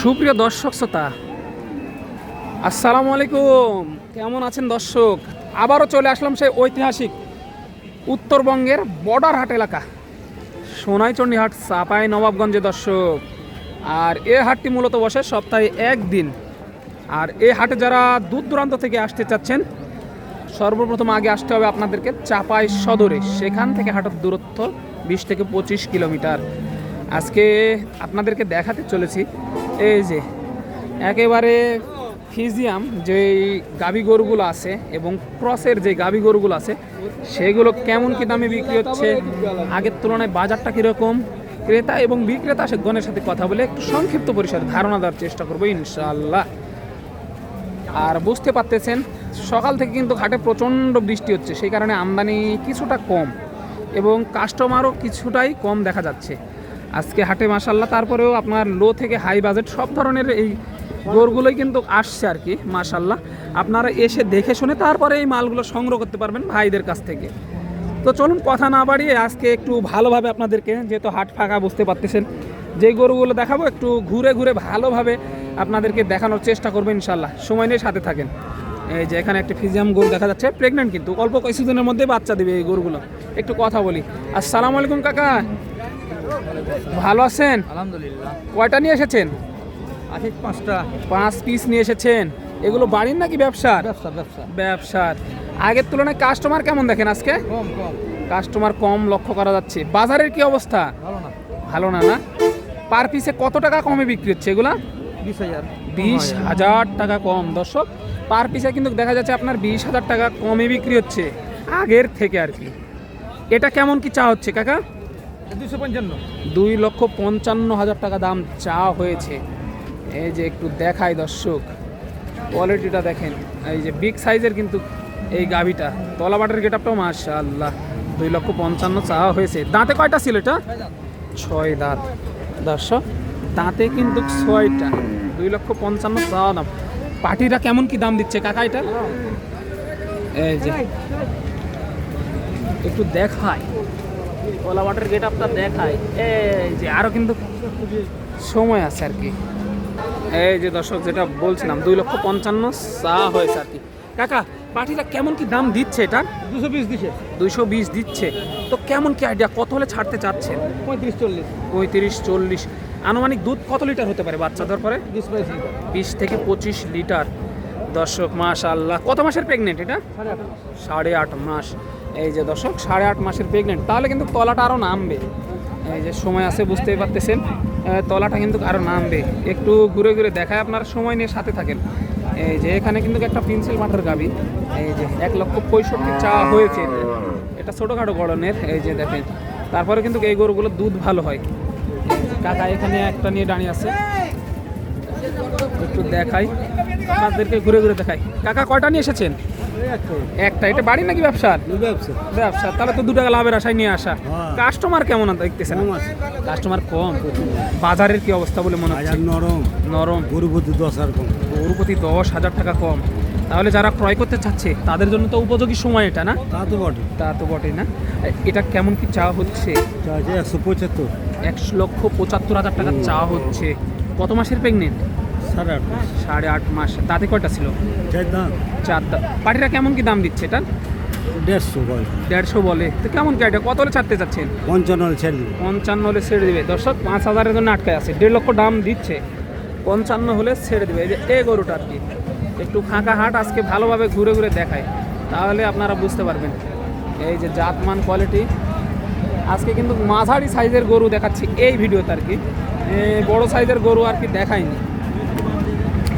সুপ্রিয় দর্শক শ্রোতা, আসসালামু আলাইকুম। কেমন আছেন দর্শক? আবারও চলে আসলাম সেই ঐতিহাসিক উত্তরবঙ্গের বর্ডার হাট এলাকা সোনাইচন্ডী হাট, চাপাই, নবাবগঞ্জে দর্শক। আর এ হাটটি মূলত বসে সপ্তাহে একদিন। আর এ হাটে যারা দূর দূরান্ত থেকে আসতে চাচ্ছেন, সর্বপ্রথম আগে আসতে হবে আপনাদেরকে চাপাই সদরে। সেখান থেকে হাটের দূরত্ব বিশ থেকে পঁচিশ কিলোমিটার। আজকে আপনাদেরকে দেখাতে চলেছি এই যে, একেবারে ফিজিয়াম যে গাভী গরুগুলো আছে এবং ক্রসের যে গাভী গরুগুলো আছে, সেগুলো কেমন কি দামে বিক্রি হচ্ছে? আগের তুলনায় বাজারটা কীরকম? ক্রেতা এবং বিক্রেতা গণের সাথে কথা বলে একটু সংক্ষিপ্ত পরিসরে ধারণা দেওয়ার চেষ্টা করব ইনশাল্লাহ আর বুঝতে পারতেছেন, সকাল থেকে কিন্তু ঘাটে প্রচণ্ড বৃষ্টি হচ্ছে, সেই কারণে আমদানি কিছুটা কম এবং কাস্টমারও কিছুটাই কম দেখা যাচ্ছে। আজকে হাটে মাসাল্লাহ তারপরেও আপনার লো থেকে হাই বাজেট সব ধরনের এই গরুগুলোই কিন্তু আসছে আর কি মাসাল্লাহ আপনারা এসে দেখে শুনে তারপরে এই মালগুলো সংগ্রহ করতে পারবেন ভাইদের কাছ থেকে। তো চলুন কথা না বাড়িয়ে আজকে একটু ভালোভাবে আপনাদেরকে, যেহেতু হাট ফাঁকা, বুঝতে পারতেছেন যে গরুগুলো দেখাবো একটু ঘুরে ঘুরে ভালোভাবে আপনাদেরকে দেখানোর চেষ্টা করব ইনশাল্লাহ সময় নিয়ে সাথে থাকেন। এই যে এখানে একটা ফিজিয়াম গরু দেখা যাচ্ছে প্রেগনেন্ট কিন্তু, অল্প কিছুদিনের মধ্যে বাচ্চা দেবে এই গরুগুলো। একটু কথা বলি। আসসালামু আলাইকুম কাকা। ভালো আছেন? আলহামদুলিল্লাহ। কয়টা নিয়ে এসেছেন? আছে পাঁচটা। পাঁচ পিস নিয়ে এসেছেন। এগুলো বাড়ির নাকি ব্যবসার? ব্যবসা ব্যবসা ব্যবসার। আগের তুলনায় কাস্টমার কেমন দেখেন আজকে? কম কম। কাস্টমার কম লক্ষ্য করা যাচ্ছে। বাজারের কি অবস্থা? ভালো না। ভালো না না। পার পিসে কত টাকা কমে বিক্রি হচ্ছে এগুলা? বিশ হাজার। বিশ হাজার টাকা কম। দর্শক পার পিসে কিন্তু দেখা যাচ্ছে আপনার বিশ হাজার টাকা কমে বিক্রি হচ্ছে। আগের থেকে আর কি। এটা কেমন কি চা হচ্ছে কাকা? দুই লক্ষ পঞ্চান্ন হাজার টাকা দাম চা হয়েছে। এই যে একটু দেখাই দর্শক কোয়ালিটিটা দেখেন। এই যে বিগ সাইজের কিন্তু এই গাভিটা, তলাবাটের গেটআপটাও মাশাআল্লাহ, দুই লক্ষ পঞ্চান্ন চাওয়া হয়েছে। দাঁতে কয়টা ছিল এটা? ছয় দাঁত। দর্শক, দাঁতে কিন্তু ছয়টা, দুই লক্ষ পঞ্চান্ন চাওয়া দাম। পাটিরা কেমন কি দাম দিচ্ছে কাকা এটা? এই যে, একটু দেখায় কলা ওয়াটার গেট আপটা দেখায় এই যে আরও কিন্তু সময় আছে আর কি। এই যে দর্শক যেটা বলছিলাম দুই লক্ষ পঞ্চান্ন চা হয়েছে আর কি। কাকা পাটিটা কেমন কি দাম দিচ্ছে এটা? দুশো বিশ দিছে দুইশো বিশ দিচ্ছে। তো কেমন কি আইডিয়া কত হলে ছাড়তে চাচ্ছেন? পঁয়ত্রিশ চল্লিশ। পঁয়ত্রিশ চল্লিশ। আনুমানিক দুধ কত লিটার হতে পারে বাচ্চাদের পরে? বিশ থেকে পঁচিশ লিটার দর্শক মাস আল্লাহ কত মাসের প্রেগনেন্ট এটা? সাড়ে আট মাস। এই যে দর্শক, সাড়ে আট মাসের প্রেগনেন্ট তাহলে কিন্তু তলাটা আরও নামবে। এই যে সময় আছে, বুঝতেই পারতেছেন। তলাটা কিন্তু আরও নামবে। একটু ঘুরে ঘুরে দেখায় আপনার, সময় নিয়ে সাথে থাকেন। এই যে এখানে কিন্তু একটা পেন্সিল মাঠের গাবি। এই যে এক লক্ষ পঁয়ষট্টি চা হয়েছে। এটা ছোটোখাটো গড়নের, এই যে দেখেন। তারপরে কিন্তু এই গরুগুলো দুধ ভালো হয়। কাকা এখানে একটা নিয়ে দাঁড়িয়ে আছে। একটু দেখাই। আপনাদেরকে ঘুরে ঘুরে দেখাই। কাকা, কয়টা নিয়ে এসেছেন। একটা এটা বাড়ি নাকি ব্যবসার ব্যবসা। ব্যবসা তাহলে তো দু টাকা লাভের আশায় নিয়ে আসা। হ্যাঁ। কাস্টমার কেমন দেখতেছেন? কাস্টমার কম বাজারের কি অবস্থা বলে মনে হচ্ছে? নরম। নরম। গরুপতি দশ আর কম। গরু প্রতি দশ হাজার টাকা কম। তাহলে যারা ক্রয় করতে চাচ্ছে তাদের জন্য তো উপযোগী সময় এটা না? তা তো বটে। তা তো বটে না? এটা কেমন কি চা হচ্ছে? একশো পঁচাত্তর। একশো লক্ষ পঁচাত্তর হাজার টাকা চা হচ্ছে। কত মাসের প্রেগনেন্ট সাড়ে আট মাস। সাড়ে আট মাস। তাতে কয়টা ছিল? চার দাম। চার পাটিরা কেমন কি দাম দিচ্ছে এটা? দেড়শো বল। দেড়শো বলে। তো কেমন কি এটা কত হলে ছাড়তে চাচ্ছেন পঞ্চান্ন হলে ছেড়ে দিবে। পঞ্চান্ন হলে ছেড়ে দিবে। দর্শক পাঁচ হাজারের জন্য আটকায় আছে। দেড় লক্ষ দাম দিচ্ছে। পঞ্চান্ন হলে ছেড়ে দিবে। এই যে এ গরুটা আর কি। একটু ফাঁকা হাট আজকে ভালোভাবে ঘুরে ঘুরে দেখায়। তাহলে আপনারা বুঝতে পারবেন। এই যে জাতমান কোয়ালিটি আজকে কিন্তু মাঝারি সাইজের গরু দেখাচ্ছি এই ভিডিওতে আর কি। বড় সাইজের গরু আর কি দেখায়নি।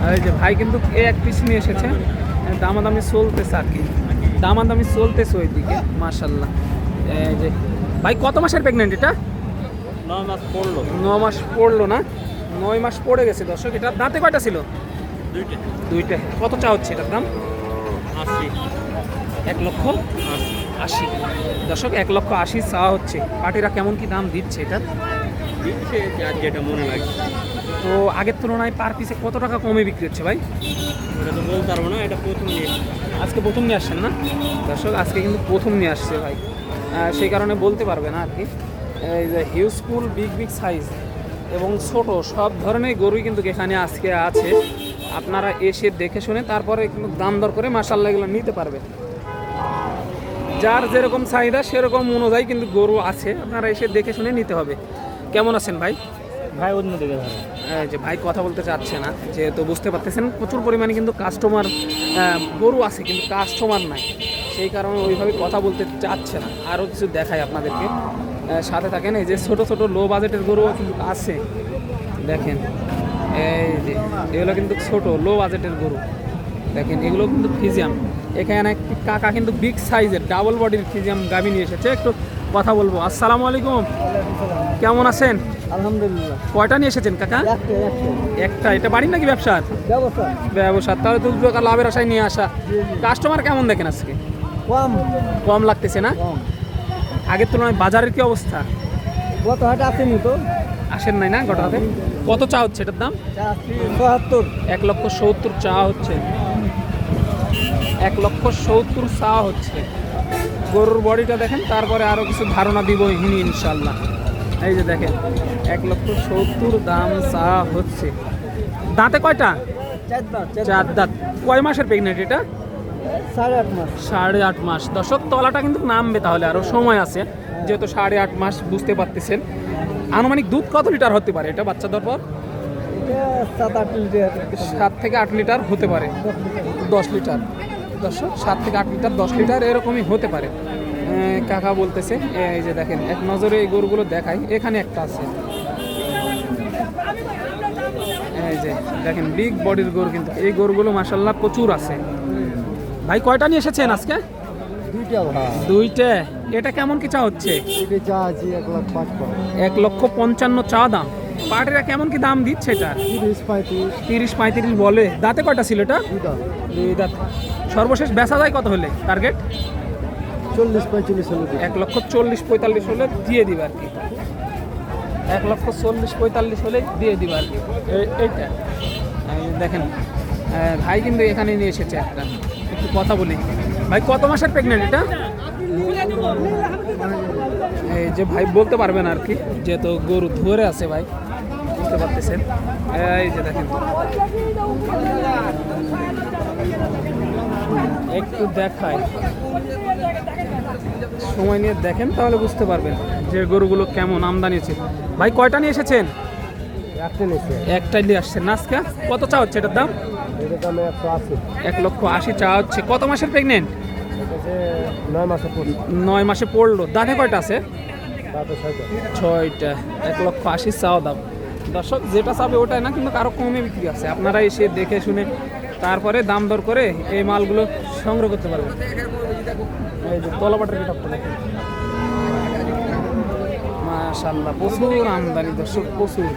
আর এই যে ভাই কিন্তু এ এক পিস নিয়ে এসেছে। দামাদামি চলতেছে আর কি। দামাদামি চলতেছে ওইদিকে মাশাল্লাহ এই যে ভাই কত মাসের প্রেগনেন্ট এটা? নয় মাস পড়ল। ন মাস পড়ল না? নয় মাস পড়ে গেছে দর্শক এটা দাঁতে কয়টা ছিল? দুইটা। দুইটা। কত চা হচ্ছে এটার দাম? আশি। এক লক্ষ আশি। দর্শক এক লক্ষ আশি চা হচ্ছে। পার্টিরা কেমন কি দাম দিচ্ছে এটা দিচ্ছে যেটা মনে লাগছে। তো আগের তুলনায় পার পিসে কত টাকা কমে বিক্রি হচ্ছে ভাই? ওটা তো বলতে পারব না এটা প্রথম নিয়ে আজকে প্রথম নিয়ে আসছেন না? দর্শক আজকে কিন্তু প্রথম নিয়ে আসছে ভাই। সেই কারণে বলতে পারবে না আর কি। এই যে হিউজফুল বিগ বিগ সাইজ এবং ছোট সব ধরনের গরুই কিন্তু এখানে আজকে আছে। আপনারা এসে দেখে শুনে তারপরে কিন্তু দাম দর করে মাসাল্লাহ এগুলো নিতে পারবে। যার যেরকম চাহিদা সেরকম অনুযায়ী কিন্তু গরু আছে। আপনারা এসে দেখে শুনে নিতে হবে। কেমন আছেন ভাই? ভাই অন্য দিকে ধরো। এই যে ভাই কথা বলতে চাচ্ছে না, যেহেতু বুঝতে পারতেছেন, প্রচুর পরিমাণে কিন্তু কাস্টমার গরু আছে, কিন্তু কাস্টমার নাই। সেই কারণে ওইভাবে কথা বলতে চাচ্ছে না। আরও কিছু দেখাই আপনাদেরকে। সাথে থাকেন, এই যে ছোট ছোট লো বাজেটের গরুও কিন্তু আছে। দেখেন, এই যে, এগুলো কিন্তু ছোট লো বাজেটের গরু। দেখেন, এগুলো কিন্তু ফিজিয়াম এখানে কাকা কিন্তু বিগ সাইজের ডাবল বডির ফিজিয়াম গাভি নিয়ে এসেছে। একটু কথা বলব। আসসালামু আলাইকুম। কেমন আছেন? আলহামদুলিল্লাহ। কয়টা নিয়ে এসেছেন কাকা? একটা এটা বাড়ি নাকি ব্যবসার ব্যবস্থা ব্যবসা। তাহলে দু টাকা লাভের আশায় নিয়ে আসা। কাস্টমার কেমন দেখেন আজকে? কম। কম লাগতেছে না? আগের তুলনায় বাজারের কি অবস্থা? গত হাটে আসেনি তো। আসেন নাই না গোটাতে কত চা হচ্ছে এটার দাম? চুয়াত্তর এক লক্ষ সত্তর চা হচ্ছে। এক লক্ষ সত্তর চা হচ্ছে। গরুর বডিটা দেখেন তারপরে আরও কিছু ধারণা দিব হিনি ইনশাল্লাহ এই যে দেখেন এক লক্ষ সত্তর দাম চা হচ্ছে। দাঁতে কয়টা? চার দাঁত কয় মাসের প্রেগনেন্ট এটা? সাড়ে আট মাস। সাড়ে আট মাস। দর্শক তলাটা কিন্তু নামবে তাহলে আরও সময় আছে। যেহেতু সাড়ে আট মাস বুঝতে পারতেছেন। আনুমানিক দুধ কত লিটার হতে পারে এটা বাচ্চা পর? সাত থেকে আট লিটার হতে পারে। দশ লিটার। দর্শক সাত থেকে আট লিটার দশ লিটার এরকমই হতে পারে। কাকা বলতেছে এই যে দেখেন এক নজরে এই গরুগুলো দেখাই এখানে একটা আছে। এই যে দেখেন বিগ বডির গরু কিন্তু এই গরুগুলো মাসাল্লাহ প্রচুর আছে। ভাই কয়টা নিয়ে এসেছেন আজকে? দুইটা এটা কেমন কি চা হচ্ছে? এক লক্ষ পঞ্চান্ন চা দাম। পাটেরা কেমন কি দাম দিচ্ছে এটা? তিরিশ পঁয়ত্রিশ। তিরিশ পঁয়ত্রিশ বলে। দাঁতে কয়টা ছিল এটা? দুই দাঁত। সর্বশেষ বেচা যায় কত হলে? টার্গেট চল্লিশ পঁয়তাল্লিশ হলো এক লক্ষ চল্লিশ পঁয়তাল্লিশ হলে দিয়ে দিবে আর কি। এক লক্ষ চল্লিশ পঁয়তাল্লিশ হলে দিয়ে দিবে আর কি। এইটা। দেখেন ভাই কিন্তু এখানে নিয়ে এসেছে একটা। একটু কথা বলি। ভাই কত মাসের প্রেগনেন্ট এটা? এই যে ভাই বলতে পারবেন আর কি যেহেতু গরু ধরে আছে ভাই বুঝতে পারতেছেন। এই যে দেখেন। একটু দেখায় সময় নিয়ে দেখেন তাহলে বুঝতে পারবেন যে গরুগুলো কেমন আমদানি আছে ভাই কয়টা নিয়ে এসেছেন? একটা একটাই নিয়ে আসছেন। নাচকা কত চা হচ্ছে এটার দাম? এক লক্ষ আশি চা হচ্ছে। কত মাসের প্রেগনেন্ট নয় মাসে পড়ল। দাঁতে কয়টা আছে? ছয়টা। এক লক্ষ আশি চাও দাম। দর্শক, যেটা চাবে ওটাই না, কিন্তু কারও কমে বিক্রি আছে। আপনারা এসে দেখে শুনে তারপরে দাম দর করে এই মালগুলো সংগ্রহ করতে পারবেন। এই যে মাশাল্লাহ প্রচুর আমদানি দর্শক, প্রচুর।